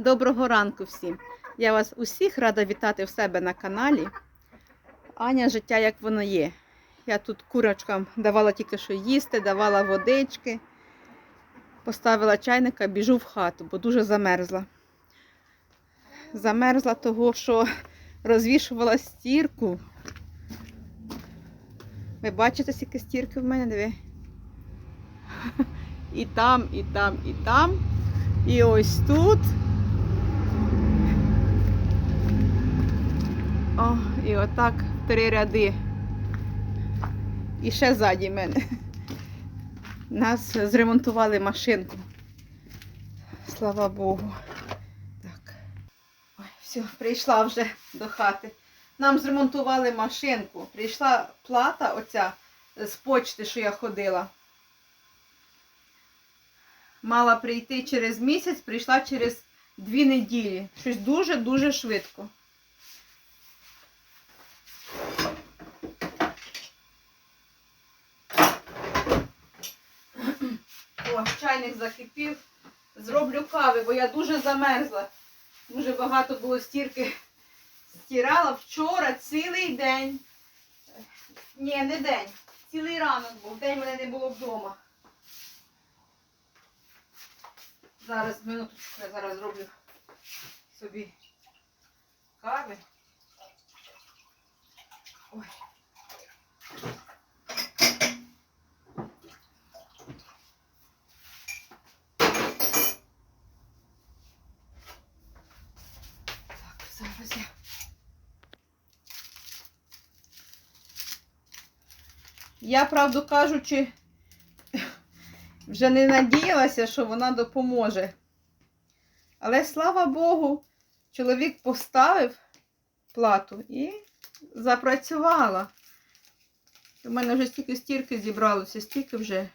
Доброго ранку всім! Я вас усіх рада вітати в себе на каналі. Аня життя як воно є. Я тут курочкам давала тільки що їсти, давала водички, поставила чайника, біжу в хату, бо дуже замерзла. Замерзла того, що розвішувала стірку. Ви бачите, скільки стірки в мене, диви. І там, і там, і там. І ось тут. О, і отак три ряди. І ще ззаді мене. Нас зремонтували машинку. Слава Богу. Так. Ой, все, прийшла вже до хати. Нам зремонтували машинку. Прийшла плата оця з почти, що я ходила. Мала прийти через місяць, прийшла через дві неділі. Щось дуже-дуже швидко. О, чайник закипів. Зроблю кави, бо я дуже замерзла. Дуже багато було стірки. Стирала вчора цілий день. Ні, не день. Цілий ранок був. День мене не було вдома. Зараз, минуточку, я зараз зроблю собі кави. Ой. Я, правду кажучи, вже не надіялася, що вона допоможе. Але слава Богу, чоловік поставив плату і запрацювала. У мене вже стільки стірки зібралося, стільки вже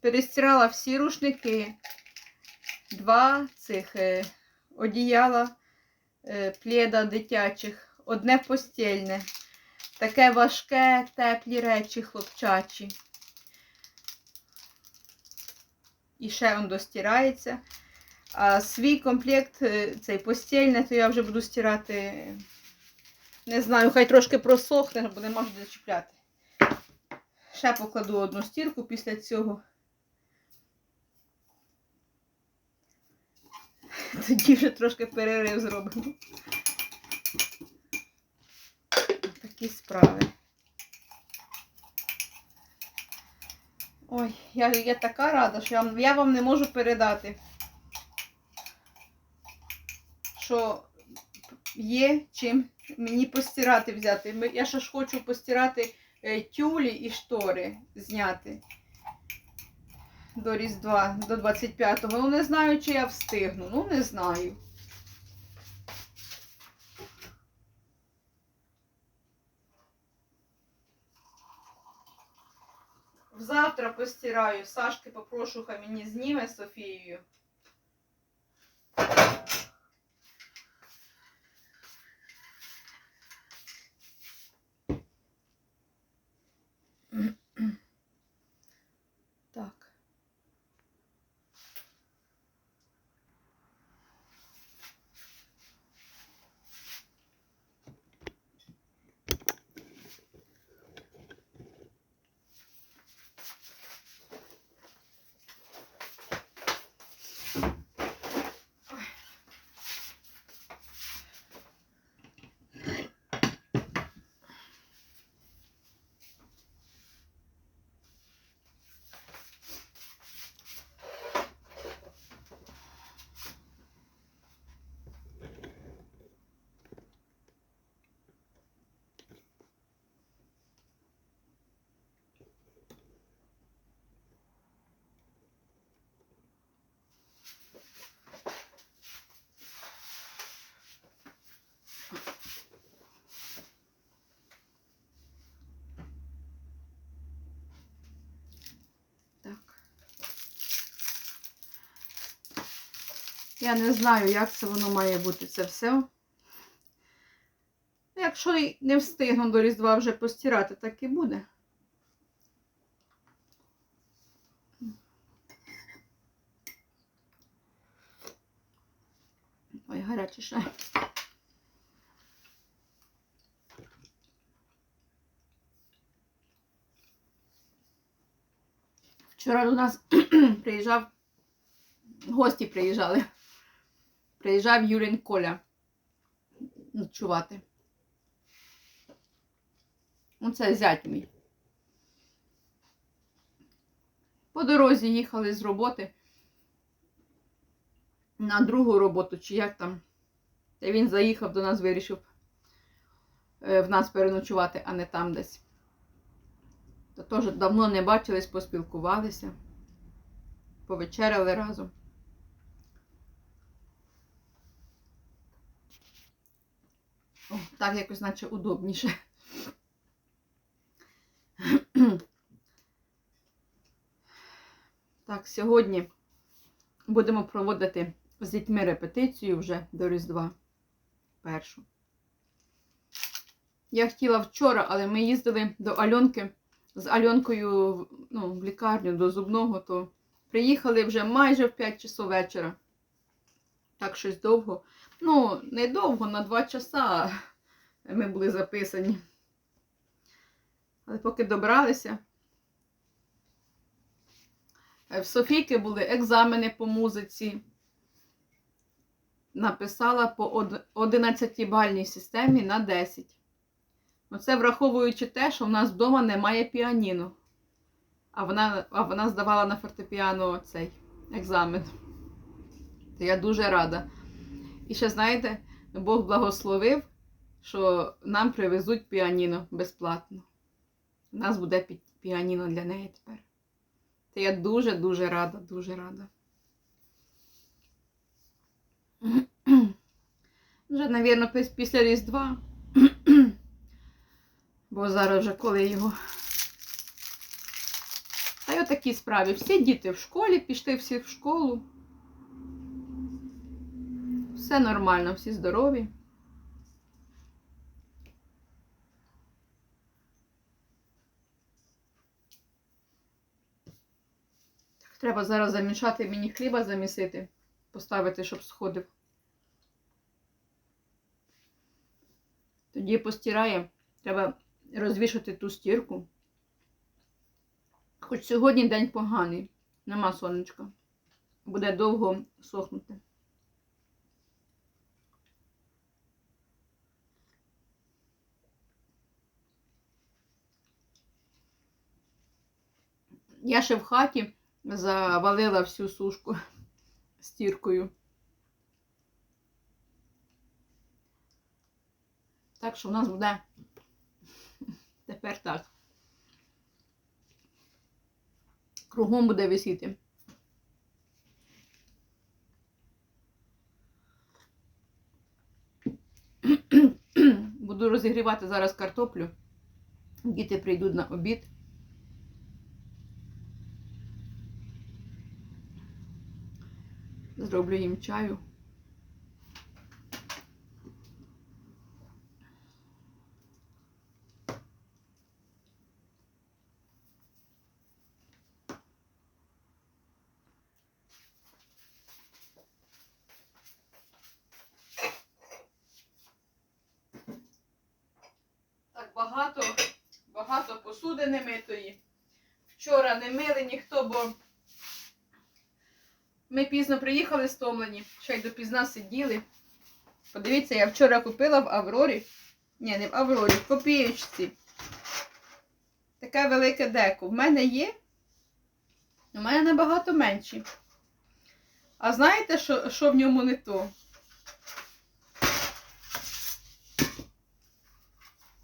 перестирала всі рушники, два цих е, одіяла е, плєда дитячих, одне постільне, таке важке, теплі речі хлопчачі. І ще він достирається. А свій комплект, е, цей постільне, то я вже буду стирати. Не знаю, хай трошки просохне, бо не можу зачіпляти. Ще покладу одну стірку після цього. Тоді вже трошки перерив зробимо. Такі справи. Ой, я, я така рада, що я, вам- я вам не можу передати, що є чим мені постирати взяти. Я ще ж хочу постирати е, тюлі і штори зняти до Різдва, до 25-го. Ну, не знаю, чи я встигну. Ну, не знаю. Завтра постираю. Сашки попрошу, хай мені зніме Софією. Так. Так. Я не знаю, як це воно має бути це все. Ну, Якщо не встигну до Різдва вже постирати, так і буде. гарячий ще. Вчора до нас приїжджав, гості приїжджали. Приїжджав Юрін Коля ночувати. Оце зять мій. По дорозі їхали з роботи на другу роботу, чи як там. Та він заїхав до нас, вирішив е, в нас переночувати, а не там десь. То теж давно не бачились, поспілкувалися, повечеряли разом. О, так якось наче удобніше. Так, сьогодні будемо проводити з дітьми репетицію вже до Різдва. Першу. Я хотіла вчора, але ми їздили до Альонки з Альонкою ну, в лікарню до зубного, то приїхали вже майже в 5 часов вечора. Так щось довго. Ну, не довго, на 2 часа ми були записані. Але поки добралися. Е, В Софійки були екзамени по музиці. Написала по 11-бальній системі на 10. Оце враховуючи те, що в нас вдома немає піаніно. А вона, а вона здавала на фортепіано цей екзамен. То я дуже рада. І ще, знаєте, Бог благословив, що нам привезуть піаніно безплатно. У нас буде піаніно для неї тепер. Та я дуже-дуже рада, дуже рада. Вже, мабуть, після Різдва. Бо зараз вже коли його. Та й отакі справи. Всі діти в школі, пішли всі в школу. Все нормально, всі здорові. Так, треба зараз замішати мені хліба замісити, поставити, щоб сходив. Тоді постирає. Треба розвішати ту стірку. Хоч сьогодні день поганий, нема сонечка. Буде довго сохнути. Я ще в хаті завалила всю сушку стіркою. Так що в нас буде тепер так. Кругом буде висіти. Буду розігрівати зараз картоплю. Діти прийдуть на обід. Зроблю їм чаю. Багато, багато посуди не митої. Вчора не мили ніхто, бо ми пізно приїхали стомлені, ще й допізна сиділи. Подивіться, я вчора купила в Аврорі. Ні, не в Аврорі, в копієчці. Таке велике деко. В мене є. У мене набагато менші. А знаєте, що, що в ньому не то?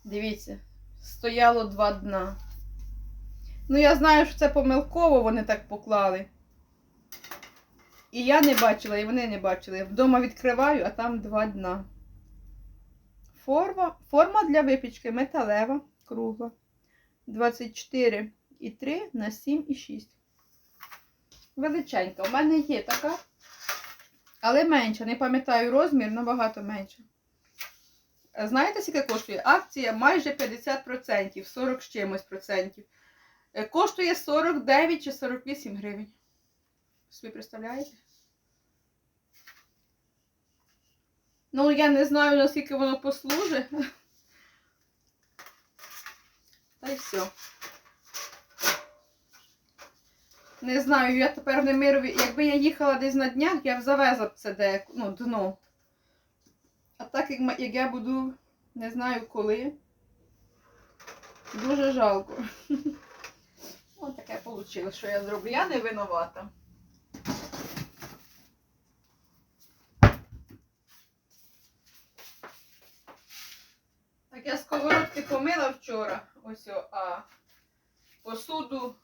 Дивіться, стояло два дна. Ну, я знаю, що це помилково вони так поклали. І я не бачила, і вони не бачили. Вдома відкриваю, а там два дна. Форма, форма для випічки металева, кругла. 24,3 на 7,6. Величенька. У мене є така, але менша. Не пам'ятаю розмір, набагато менша. Знаєте, скільки коштує? Акція майже 50%, 40 з чимось процентів. Е, Коштує 49 чи 48 гривень. Собі представляєте? Ну, я не знаю, наскільки воно послужить. Та й все. Не знаю, я тепер в Немирові. Якби я їхала десь на днях, я б завезла б це де, ну, дно. А так як я буду, не знаю коли. Дуже жалко. Ось таке вийшло, що я зроблю. Я не винувата. Так я сковородки помила вчора, ось, о, а посуду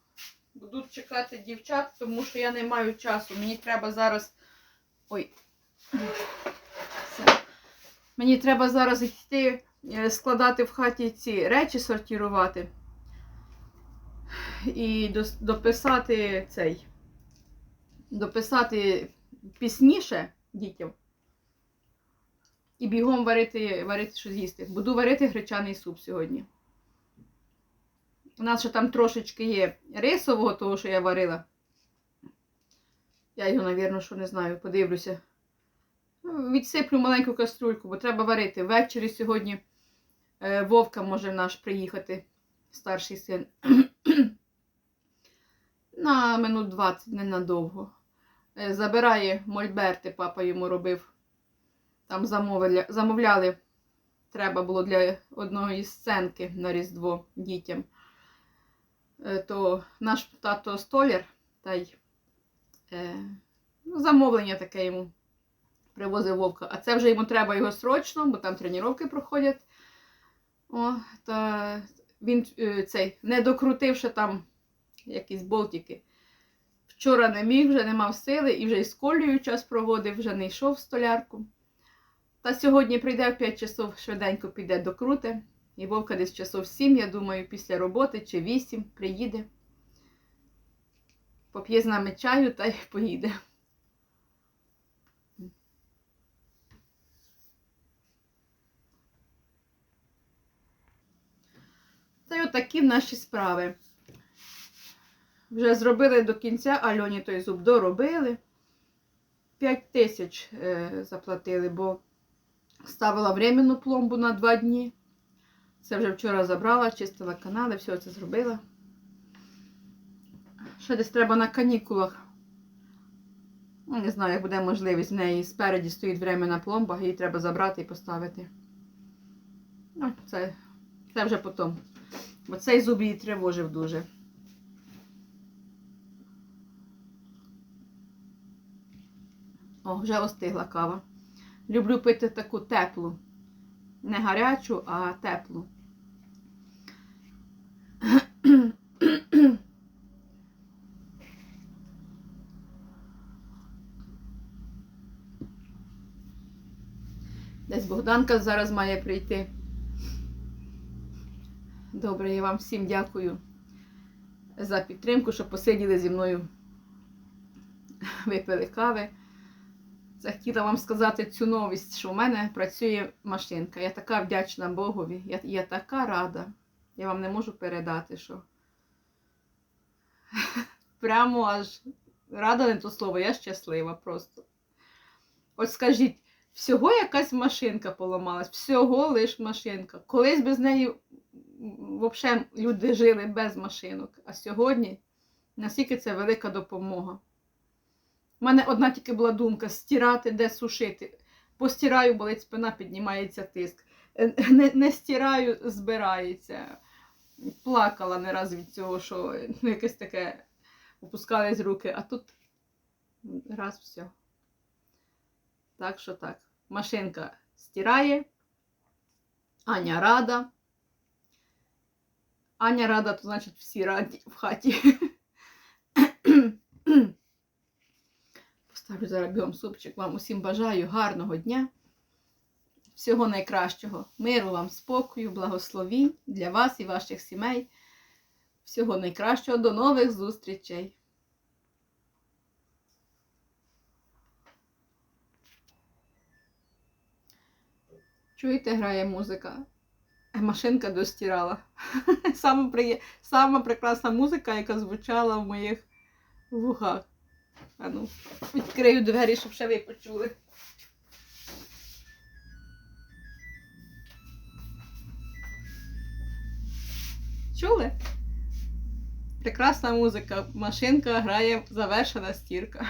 будуть чекати дівчат, тому що я не маю часу. Мені треба зараз. Ой. Мені треба зараз йти е, складати в хаті ці речі, сортувати. І дописати цей. Дописати пісніше дітям. І бігом варити, варити щось їсти. Буду варити гречаний суп сьогодні. У нас ще там трошечки є рисового, того, що я варила. Я його, навірно, що не знаю, подивлюся. Ну, Відсиплю маленьку каструльку, бо треба варити. Ввечері сьогодні е, Вовка може наш приїхати, старший син. На минут 20, ненадовго. Е, Забирає мольберти, папа йому робив. Там замовили, замовляли. Треба було для одної сценки на Різдво дітям. Е, То наш тато столяр, та й е, ну, замовлення таке йому привозив вовка. А це вже йому треба його срочно, бо там тренування проходять. О, та він е, цей, не докрутивши там якісь болтики. Вчора не міг, вже не мав сили і вже із колею час проводив, вже не йшов в столярку. Та сьогодні прийде в 5 часов, швиденько піде до крути. І Вовка десь часов 7, я думаю, після роботи чи 8 приїде. Поп'є з нами чаю та й поїде. Це й отакі наші справи. Вже зробили до кінця, Альоні той зуб доробили. 5 тисяч е, заплатили, бо ставила временну пломбу на 2 дні. Це вже вчора забрала, чистила канали, все це зробила. Ще десь треба на канікулах. Ну, не знаю, як буде можливість. В неї спереді стоїть временна пломба, її треба забрати і поставити. Ну, це, це вже потім. Бо цей зуб її тривожив дуже. О, вже остигла кава. Люблю пити таку теплу. Не гарячу, а теплу. Десь Богданка зараз має прийти. Добре, я вам всім дякую за підтримку, що посиділи зі мною, випили кави. Захотіла вам сказати цю новість, що в мене працює машинка. Я така вдячна Богові. Я, я така рада. Я вам не можу передати, що прямо аж рада не то слово, я щаслива просто. От скажіть, всього якась машинка поламалась, всього лиш машинка. Колись без неї взагалі люди жили без машинок. А сьогодні наскільки це велика допомога. У мене одна тільки була думка стирати, де сушити. Постираю, болить спина, піднімається тиск. Е, Не, не стираю, збирається. Плакала не раз від цього, що ну, якесь таке опускались руки, а тут раз все. Так що так. Машинка стирає. Аня рада. Аня рада, то значить всі раді в хаті. Поставлю зараз супчик. Вам усім бажаю гарного дня. Всього найкращого. Миру вам, спокою, благословінь для вас і ваших сімей. Всього найкращого. До нових зустрічей. Чуєте, грає музика? Машинка достирала. Сама прекрасна музика, яка звучала в моїх вухах. Ану, відкрию двері, щоб ще ви почули. Чули? Прекрасна музика. Машинка грає завершена стірка.